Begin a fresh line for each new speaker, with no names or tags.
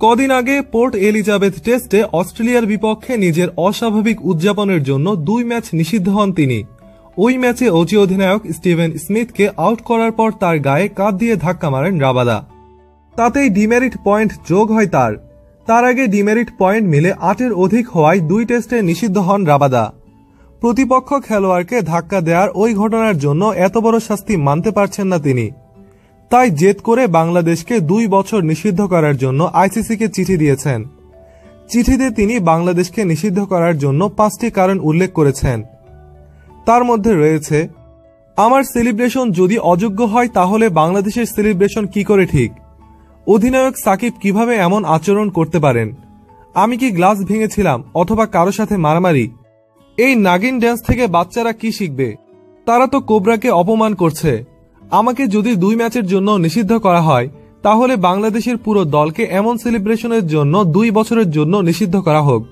কদিন আগে port Elizabeth টেস্টে অস্ট্রেলিয়ার বিপক্ষে নিজের অস্বাভাবিক উদযাপনের জন্য দুই ম্যাচ নিষিদ্ধ হন তিনি। ওই ম্যাচে অজি অধিনায়ক স্টিভেন স্মিথকে আউট করার পর তার গায়ে কাঁধ দিয়ে ধাক্কা মারেন রাবাদা তাতেই ডিমেরিট পয়েন্ট যোগ হয় তার। তার আগে ডিমেরিট পয়েন্ট মিলে আটের অধিক হওয়ায় দুই টেস্টে নিষিদ্ধ হন রাবাদা প্রতিপক্ষ খেলোয়াড়কে ধাক্কা দেওয়ার ওই ঘটনার জন্য এত বড় শাস্তি মানতে পারছেন না তিনি। তাই জেদ করে বাংলাদেশকে দুই বছর নিষিদ্ধ করার জন্য আইসিসিকে চিঠি দিয়েছেন। চিঠিতে তিনি বাংলাদেশকে নিষিদ্ধ করার জন্য পাঁচটি কারণ উল্লেখ করেছেন। তার মধ্যে রয়েছে, আমার সেলিব্রেশন যদি অযোগ্য হয় তাহলে বাংলাদেশের সেলিব্রেশন কি করে ঠিক? অধিনায়ক সাকিব কীভাবে এমন আচরণ করতে পারেন? আমি কি গ্লাস ভেঙেছিলাম অথবা কারও সাথে মারামারি? এই নাগিন ড্যান্স থেকে বাচ্চারা কি শিখবে? তারা তো কোবরাকে অপমান করছে। আমাকে যদি দুই ম্যাচের জন্য নিষিদ্ধ করা হয়, তাহলে বাংলাদেশের পুরো দলকে এমন সেলিব্রেশনের জন্য দুই বছরের জন্য নিষিদ্ধ করা হোক।